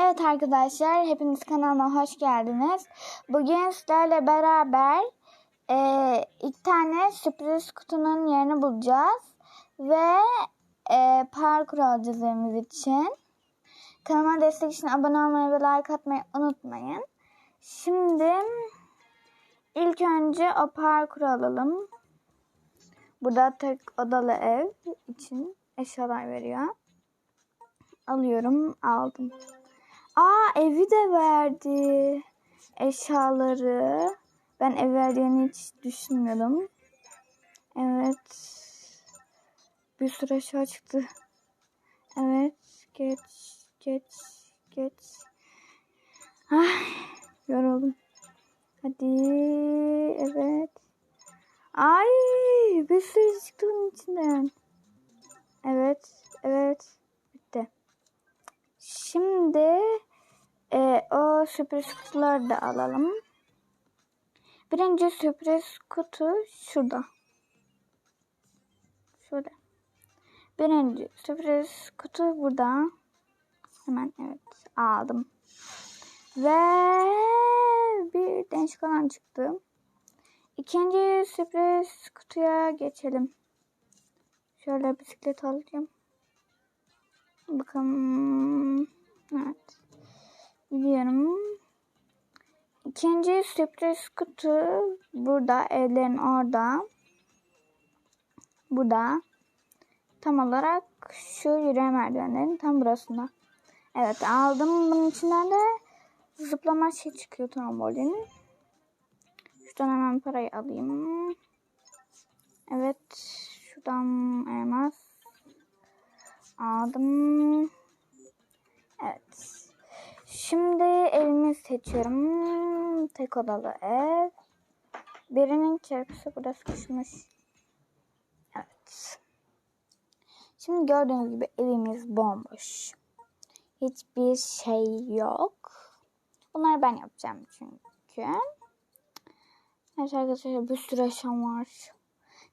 Evet arkadaşlar, hepiniz kanalıma hoş geldiniz. Bugün sizlerle beraber e, iki tane sürpriz kutunun yerini bulacağız. Ve e, parkur alacağız evimiz için. Kanalıma destek için abone olmayı ve like atmayı unutmayın. Şimdi ilk önce o parkuru alalım. Burada tek odalı ev için eşyalar veriyor. Alıyorum, aldım. Aa evi de verdi. Eşyaları. Ben ev verdiğini hiç düşünmüyordum. Evet. Bir sürü eşya çıktı. Evet. Geç. Geç. Geç. Ay. Yoruldum. Hadi. Evet. Ay. Bir sürü çıktı bunun içinden. Evet. Evet. Şimdi e, o sürpriz kutuları da alalım. Birinci sürpriz kutu şurada. Şöyle. Birinci sürpriz kutu burada. Hemen evet aldım. Ve bir değişik olan çıktı. İkinci sürpriz kutuya geçelim. Şöyle bisiklet alacağım. Bakalım. Evet. Gidiyorum. İkinci sürpriz kutu burada. Evlerin orada. Burada. Tam olarak şu yürüme merdivenlerin tam burasında. Evet aldım. Bunun içinden de zıplama şey çıkıyor trambolin. Şuradan hemen parayı alayım. Evet. Şuradan elmas. Aldım. Evet. Şimdi evimi seçiyorum. Tek odalı ev. Birinin çarpısı burada sıkışmış. Evet. Şimdi gördüğünüz gibi evimiz bomboş. Hiçbir şey yok. Bunları ben yapacağım çünkü. Evet arkadaşlar bir sürü eşyam var.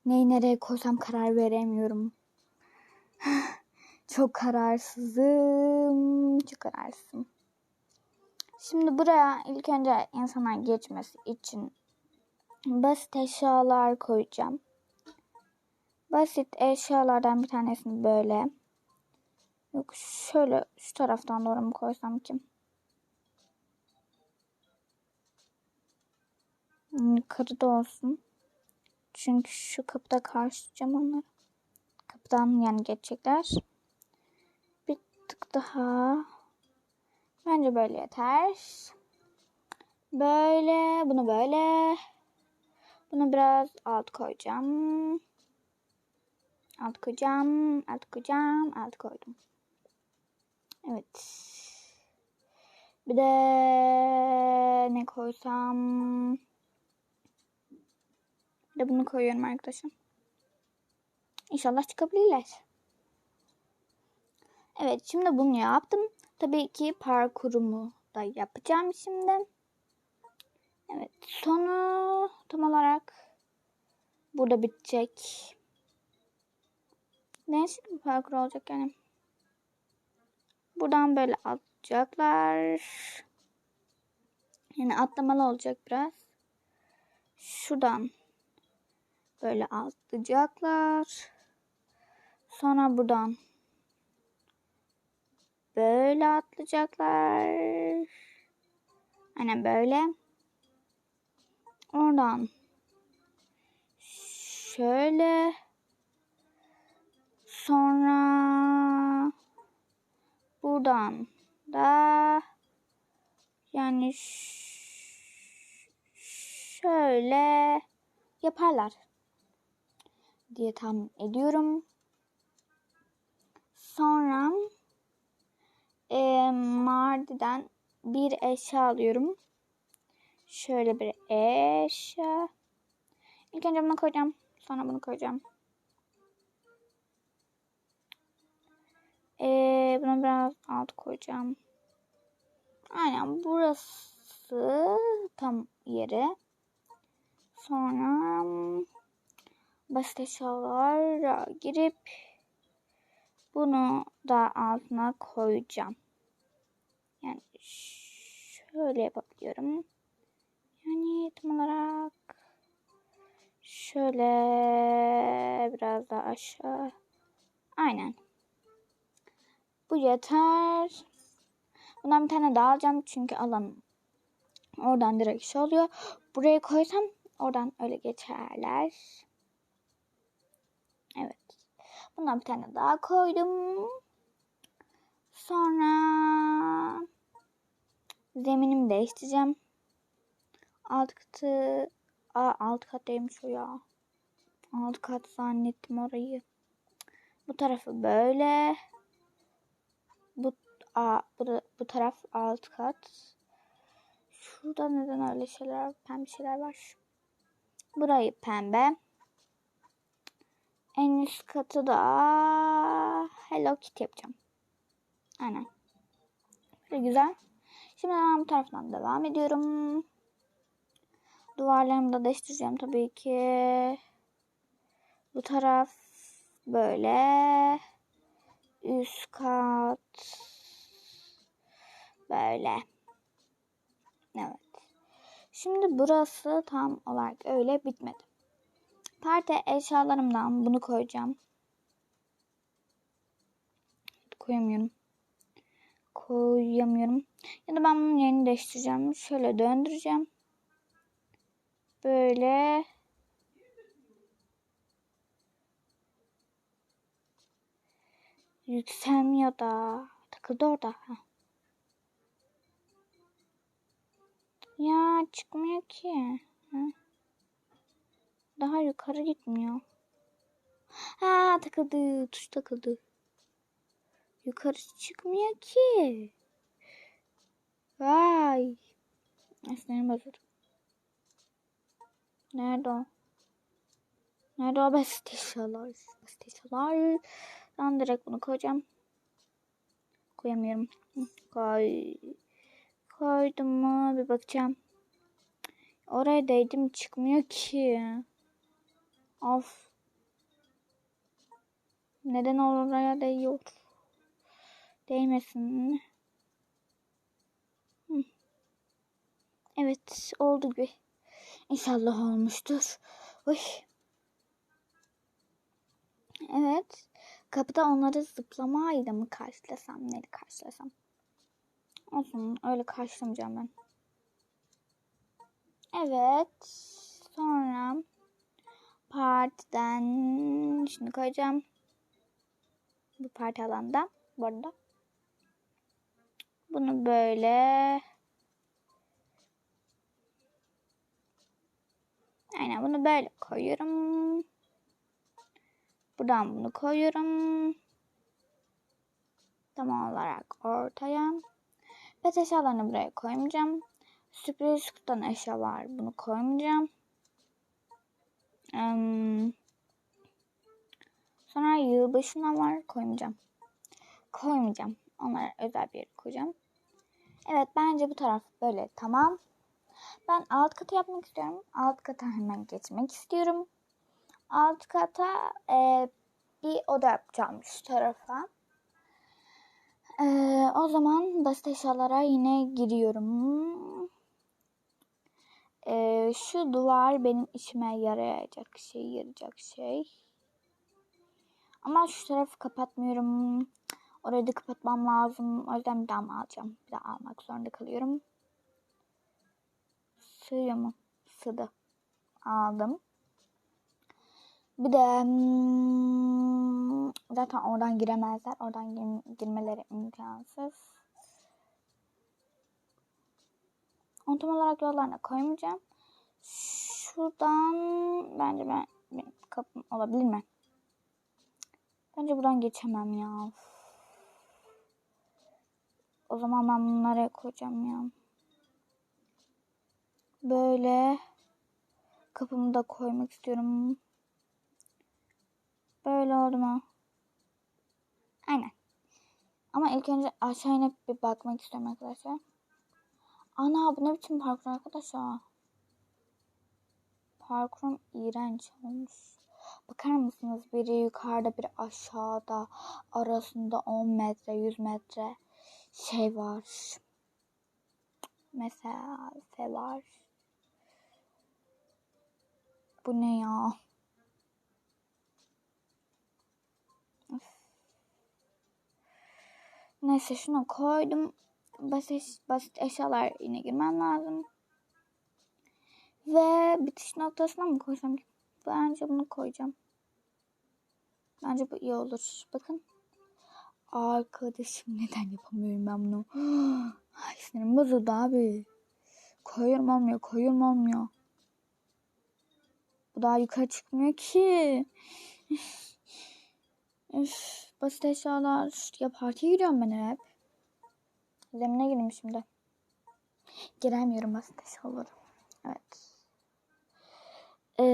Neyi nereye koysam karar veremiyorum. Çok kararsızım. Çok kararsızım. Şimdi buraya ilk önce insanlar geçmesi için basit eşyalar koyacağım. Basit eşyalardan bir tanesini böyle. Yok şöyle şu taraftan doğru mu koysam ki? Yukarıda olsun. Çünkü şu kapıda karşılayacağım onları. Kapıdan yani geçecekler. Daha. Bence böyle yeter. Böyle. Bunu böyle. Bunu biraz alt koyacağım. Alt koyacağım. Alt koyacağım. Alt koydum. Evet. Bir de ne koysam? Bir de bunu koyuyorum arkadaşlar. İnşallah çıkabilirler. Evet şimdi bunu yaptım. Tabii ki parkurumu da yapacağım şimdi. Evet sonu tam olarak burada bitecek. Değişik bir parkur olacak yani. Buradan böyle atacaklar. Yani atlamalı olacak biraz. Şuradan böyle atlayacaklar. Sonra buradan böyle atlayacaklar. Aynen böyle. Oradan şöyle sonra buradan da yani şöyle yaparlar diye tahmin ediyorum. Sonra e, Mardi'den bir eşya alıyorum. Şöyle bir eşya. İlk önce bunu koyacağım. Sonra bunu koyacağım. Ee, bunu biraz alt koyacağım. Aynen burası tam yeri. Sonra basit eşyalara girip bunu da altına koyacağım. Yani şöyle yapabiliyorum. Yani tam olarak şöyle biraz daha aşağı. Aynen. Bu yeter. Bundan bir tane daha alacağım çünkü alan oradan direkt şey oluyor. Buraya koysam oradan öyle geçerler. Evet. Bundan bir tane daha koydum. Sonra zeminimi değiştireceğim. Alt katı Aa, alt kattaymış o ya. Alt kat zannettim orayı. Bu tarafı böyle. Bu a bu, bu taraf alt kat. Şurada neden öyle şeyler pembe şeyler var. Burayı pembe. En üst katı da Hello Kitty yapacağım. Aynen. Böyle güzel. Şimdi ben bu taraftan devam ediyorum. Duvarlarımı da değiştireceğim tabii ki. Bu taraf böyle. Üst kat böyle. Evet. Şimdi burası tam olarak öyle bitmedi. Parti eşyalarımdan bunu koyacağım. Koyamıyorum. Koyamıyorum. Ya da ben bunun yerini değiştireceğim. Şöyle döndüreceğim. Böyle yükselmiyor da takıldı orada. Heh. Ya çıkmıyor ki. Heh. Daha yukarı gitmiyor. Ha takıldı. Tuş takıldı. Yukarı çıkmıyor ki. Vay. Sinirim bozuldu. Nerede o? Nerede o? Basit eşyalar. Ben direkt bunu koyacağım. Koyamıyorum. Koy. Koydum mu? Bir bakacağım. Oraya değdim çıkmıyor ki. Of. Neden oraya değiyor? Değmesin. Evet oldu gibi. İnşallah olmuştur. Uy. Evet. Kapıda onları zıplamayla mı karşılasam? Neyle karşılasam? Olsun öyle karşılamayacağım ben. Evet. Sonra partiden şimdi koyacağım. Bu parti alanda bu arada. Bunu böyle Aynen bunu böyle koyuyorum. Buradan bunu koyuyorum. Tam olarak ortaya. Pet eşyalarını buraya koymayacağım. Sürpriz kutudan eşya var. Bunu koymayacağım. Sonra yılbaşına var. Koymayacağım. Koymayacağım. Onlara özel bir yere koyacağım. Evet bence bu taraf böyle tamam. Ben alt katı yapmak istiyorum. Alt kata hemen geçmek istiyorum. Alt kata e, bir oda yapacağım şu tarafa. E, o zaman basit eşyalara yine giriyorum. E, şu duvar benim işime yarayacak şey, yarayacak şey. Ama şu tarafı kapatmıyorum. Orayı da kapatmam lazım. O yüzden bir daha mı alacağım? Bir daha almak zorunda kalıyorum. Sığıyor mu? Sığdı. Aldım. Bir de hmm, zaten oradan giremezler. Oradan gir, girmeleri imkansız. Onu tam olarak yollarına koymayacağım. Şuradan bence ben benim kapım olabilir mi? Bence buradan geçemem ya. O zaman ben bunları koyacağım ya. Böyle kapımı da koymak istiyorum. Böyle oldu mu? Aynen. Ama ilk önce aşağı inip bir bakmak istiyorum arkadaşlar. Ana bu ne biçim parkur arkadaşlar? Parkurum iğrenç olmuş. Bakar mısınız? Biri yukarıda biri aşağıda. Arasında 10 metre 100 metre şey var. mesafe var. Bu ne ya? Of. Neyse şunu koydum. Basit, basit eşyalar yine girmem lazım. Ve bitiş noktasına mı koysam? Bence bunu koyacağım. Bence bu iyi olur. Bakın. Arkadaşım neden yapamıyorum ben bunu? Ay sinirim bozuldu abi. Koyuyorum olmuyor, koyuyorum olmuyor. Bu daha yukarı çıkmıyor ki. Üf, basit eşyalar. Ya partiye giriyorum ben hep. Zemine gireyim şimdi. Giremiyorum basit eşyalara. Evet. Ee,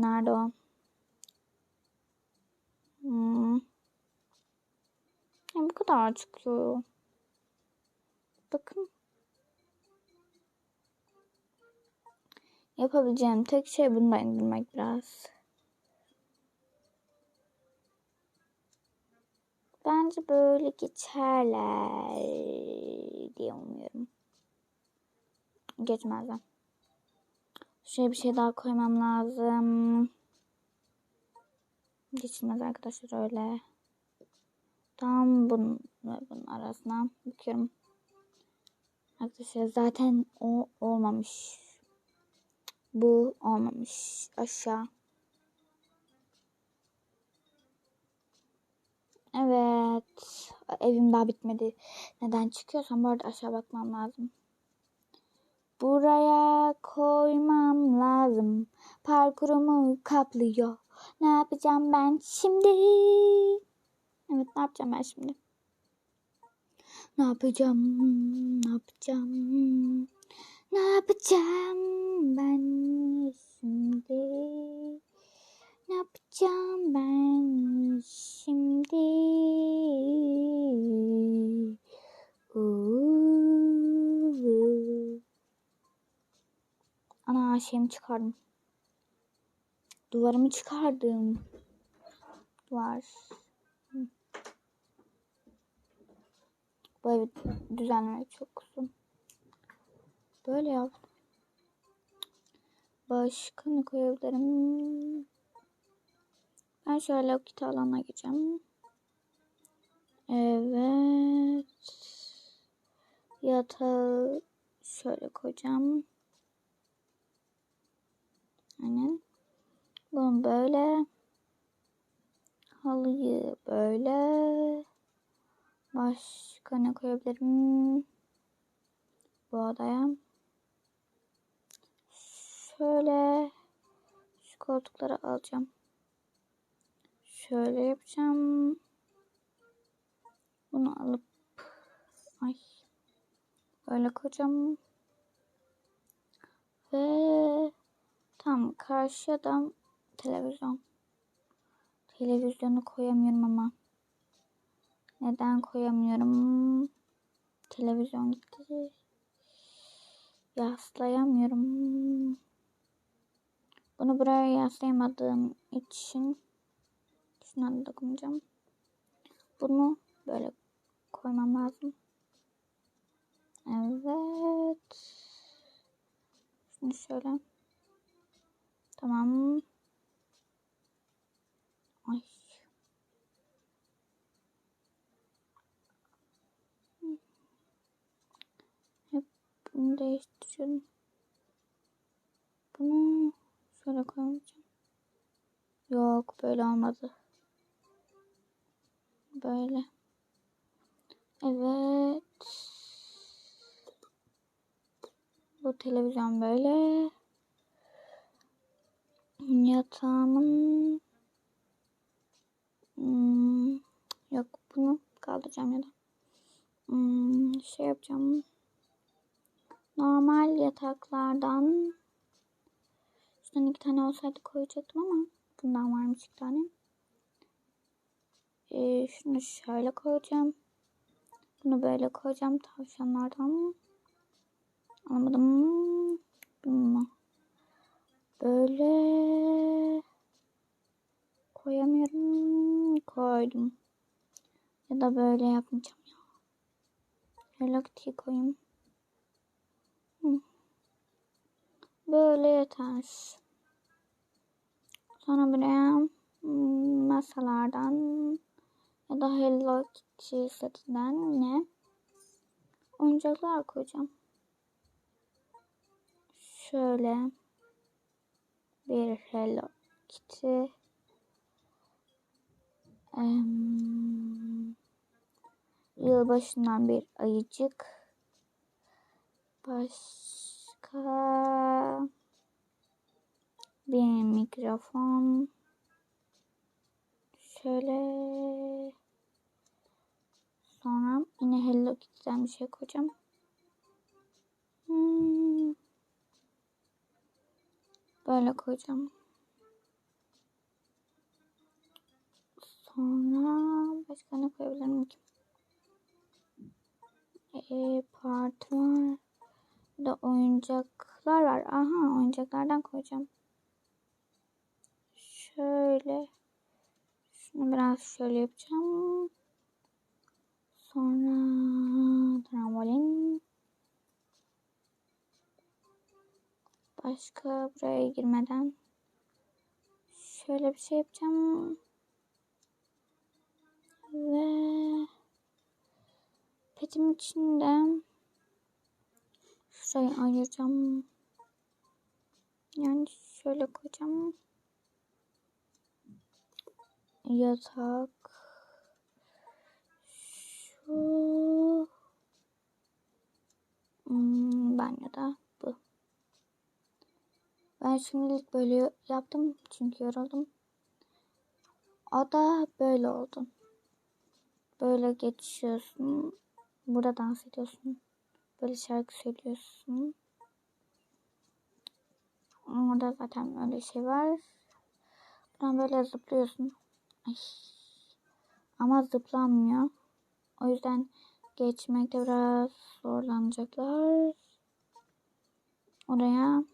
nerede o? Hmm. Ya bu kadar çıkıyor. Bakın. Yapabileceğim tek şey bunu indirmek biraz. Bence böyle geçerler diye umuyorum. Geçmezler. Şuraya bir şey daha koymam lazım. Geçilmez arkadaşlar öyle. Tam bunun bunun arasına bakıyorum. Arkadaşlar zaten o olmamış. Bu olmamış. Aşağı. Evet. Evim daha bitmedi. Neden çıkıyorsam bu arada aşağı bakmam lazım. Buraya koymam lazım. Parkurumu kaplıyor. Ne yapacağım ben şimdi? Evet ne yapacağım ben şimdi? Ne yapacağım? Ne yapacağım? Ne yapacağım ben şimdi? Ne yapacağım ben şimdi? Uuu. Ana şeyimi çıkardım. Duvarımı çıkardım. Duvar. Bu evi düzenlemek çok uzun. Böyle yaptım. Başka ne koyabilirim? Ben şöyle kitap alanına geçeceğim. Evet. Yatağı şöyle koyacağım. Aynen. Bunu böyle. Halıyı böyle. Başka ne koyabilirim? Bu odaya. Şöyle şu koltukları alacağım. Şöyle yapacağım. Bunu alıp ay böyle koyacağım. Ve tam karşıda televizyon. Televizyonu koyamıyorum ama. Neden koyamıyorum? Televizyon gitti. Yaslayamıyorum. Bunu buraya yaslayamadığım için şuna dokunacağım. Bunu böyle koymam lazım. Evet. Şimdi şöyle. Tamam. Ay. Hep bunu değiştiriyorum. Bunu şöyle koymayacağım. Yok böyle olmadı. Böyle. Evet. Bu televizyon böyle. Yatağımın hmm, yok bunu kaldıracağım ya da hmm, şey yapacağım. Normal yataklardan şuradan iki tane olsaydı koyacaktım ama bundan varmış iki tane. Ee, şunu şöyle koyacağım. Bunu böyle koyacağım tavşanlardan. Anlamadım. Bunu böyle koyamıyorum. Koydum. Ya da böyle yapmayacağım ya. Hello koyayım. Böyle yeter. Sonra buraya hmm, masalardan ya da Hello Kitty setinden yine oyuncaklar koyacağım. Şöyle bir Hello Kitty. Em, yılbaşından bir ayıcık. Başka bir mikrofon. Şöyle sonra yine Hello Kitty'den bir şey koyacağım. Hmm. Böyle koyacağım. Sonra başka ne koyabilirim ki? E, parti var. Bir de oyuncaklar var. Aha oyuncaklardan koyacağım. Şöyle. Şunu biraz şöyle yapacağım. Sonra trambolin. Başka buraya girmeden şöyle bir şey yapacağım. Ve petim içinde şurayı ayıracağım. Yani şöyle koyacağım. Yatak. Şu. Hmm, banyoda bu. Ben şimdilik böyle yaptım çünkü yoruldum. O da böyle oldu. Böyle geçiyorsun. Burada dans ediyorsun. Böyle şarkı söylüyorsun. Orada zaten öyle şey var. Buradan böyle zıplıyorsun. Ay. Ama zıplanmıyor. O yüzden geçmekte biraz zorlanacaklar. Oraya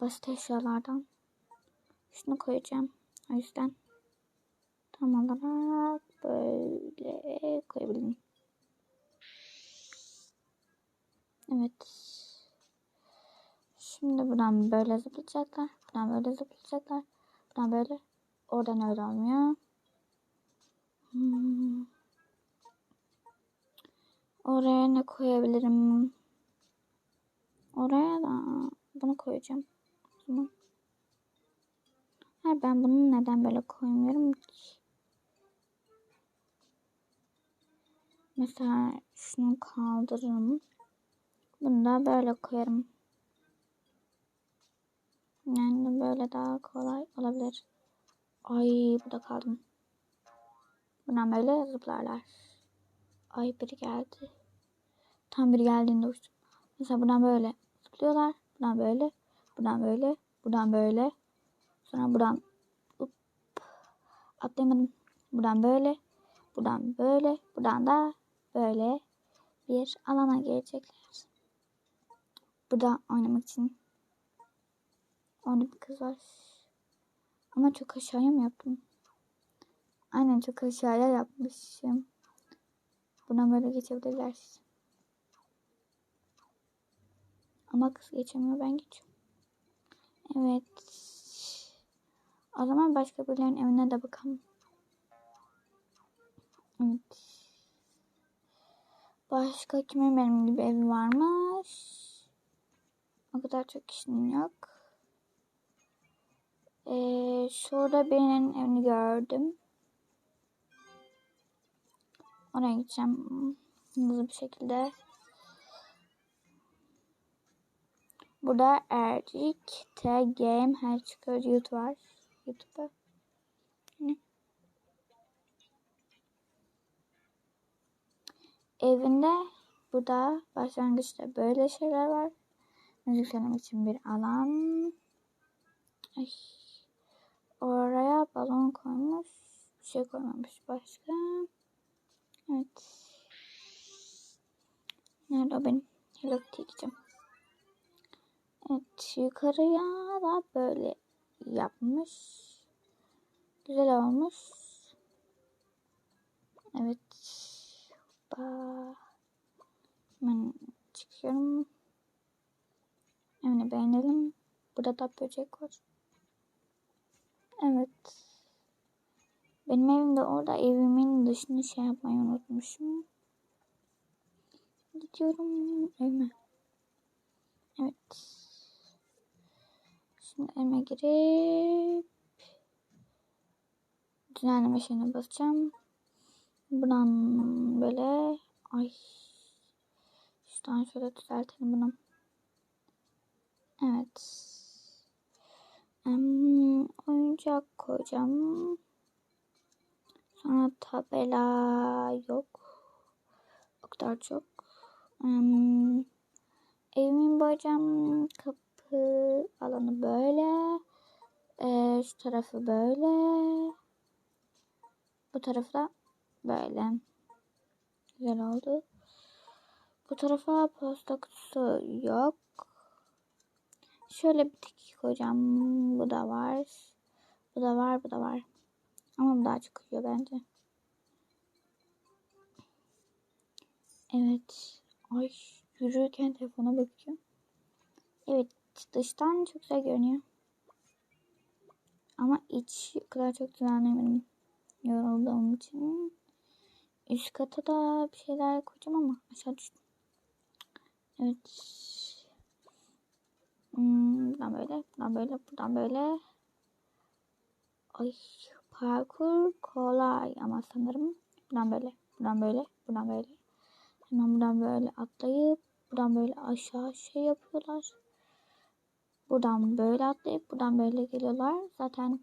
basit eşyalardan şunu koyacağım. O yüzden tam olarak böyle koyabilirim. Evet. Şimdi buradan böyle zıplayacaklar. Buradan böyle zıplayacaklar. Buradan böyle. Oradan öyle olmuyor. Hmm. Oraya ne koyabilirim? Oraya da bunu koyacağım. Tamam. Hayır ben bunu neden böyle koymuyorum ki? Mesela şunu kaldırırım. Bunu da böyle koyarım. Yani böyle daha kolay olabilir. Ay burada kaldım. Bundan böyle zıplarlar. Ay biri geldi. Tam biri geldiğinde uçtum. Mesela buradan böyle zıplıyorlar. Buradan böyle. Buradan böyle. Buradan böyle. Sonra buradan up, atlayamadım. Buradan böyle. Buradan böyle. Buradan da böyle bir alana gelecekler. Burada oynamak için orada bir kız var. Ama çok aşağıya mı yaptım? Aynen çok aşağıya yapmışım. Buna böyle geçebilirler. Ama kız geçemiyor ben geçiyorum. Evet. O zaman başka birilerinin evine de bakalım. Evet. Başka kimin benim gibi evi varmış? O kadar çok kişinin yok. Ee, şurada birinin evini gördüm. Oraya gideceğim hızlı bir şekilde. Burada Ercik, T Game, her çıkıyor YouTube var. YouTube'da. Ne? Evinde burada başlangıçta böyle şeyler var. Müzik için bir alan. Ay. Oraya balon koymuş. Bir şey koymamış başka. Evet. Nerede o benim? Hello Kitty'ye gideceğim. Evet yukarıya da böyle yapmış. Güzel olmuş. Evet. Hoppa. Hemen çıkıyorum. Beğenelim. Burada da böcek var. Evet. Benim evim de orada. Evimin dışını şey yapmayı unutmuşum. Gidiyorum evime. Evet. Şimdi evime girip düzenleme şeyine basacağım. Buradan böyle ay şuradan şöyle düzeltelim bunu. Evet. Um, oyuncak koyacağım. Sonra tabela yok. O kadar çok. Um, evimin boyayacağım. Kapı alanı böyle. Ee, şu tarafı böyle. Bu tarafı da böyle. Güzel oldu. Bu tarafa posta kutusu yok. Şöyle bir tik koyacağım. Bu da var. Bu da var. Bu da var. Ama bu daha çok uyuyor bence. Evet. Ay yürürken telefona bakıyorum. Evet dıştan çok güzel görünüyor. Ama iç o kadar çok düzenlemedim. Yorulduğum için. Üst kata da bir şeyler koyacağım ama aşağı düştüm. Evet. Hmm, buradan böyle, buradan böyle, buradan böyle. Ay parkur kolay ama sanırım buradan böyle, buradan böyle, buradan böyle. Hemen buradan böyle atlayıp buradan böyle aşağı şey yapıyorlar. Buradan böyle atlayıp buradan böyle geliyorlar. Zaten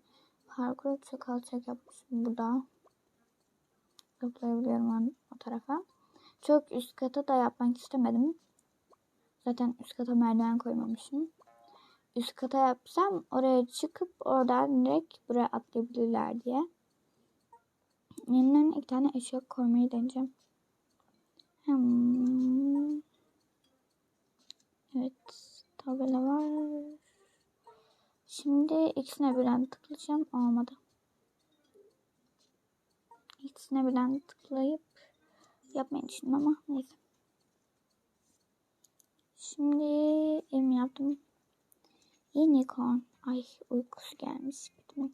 parkur çok alçak yapmışım burada. Zıplayabiliyorum o tarafa. Çok üst kata da yapmak istemedim. Zaten üst kata merdiven koymamışım. Üst kata yapsam oraya çıkıp oradan direkt buraya atlayabilirler diye. Yeniden iki tane eşya koymayı deneyeceğim. Hmm. Evet. Tabela var. Şimdi ikisine birden tıklayacağım. Olmadı. İkisine birden tıklayıp yapmayı düşündüm ama neyse. Şimdi evimi yaptım. Unicorn. Ay uykusu gelmiş. Bitmek.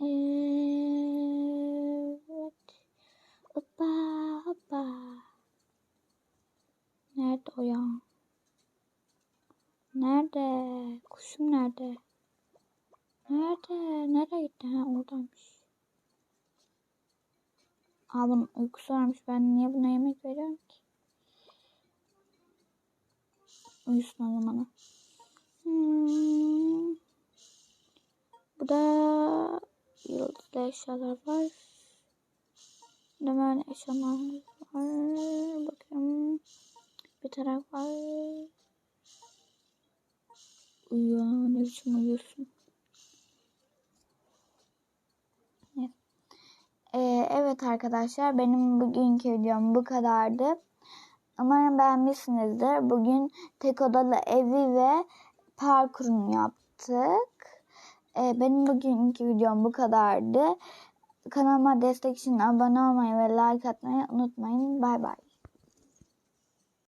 Evet. Hoppa hoppa. Nerede o ya? Nerede? Kuşum nerede? Nerede? Nereye gitti? Ha oradaymış. Aa bunun uykusu varmış. Ben niye buna yemek veriyorum ki? Uyusun o zaman. Burada yıldızlı eşyalar var. Böyle eşyalar var. Bakıyorum. Bir taraf var. Uyuyor. Ne biçim uyuyorsun? Evet. Ee, evet arkadaşlar benim bugünkü videom bu kadardı. Umarım beğenmişsinizdir. Bugün tek odalı evi ve parkurunu yaptık. Ee, benim bugünkü videom bu kadardı. Kanalıma destek için abone olmayı ve like atmayı unutmayın. Bay bay.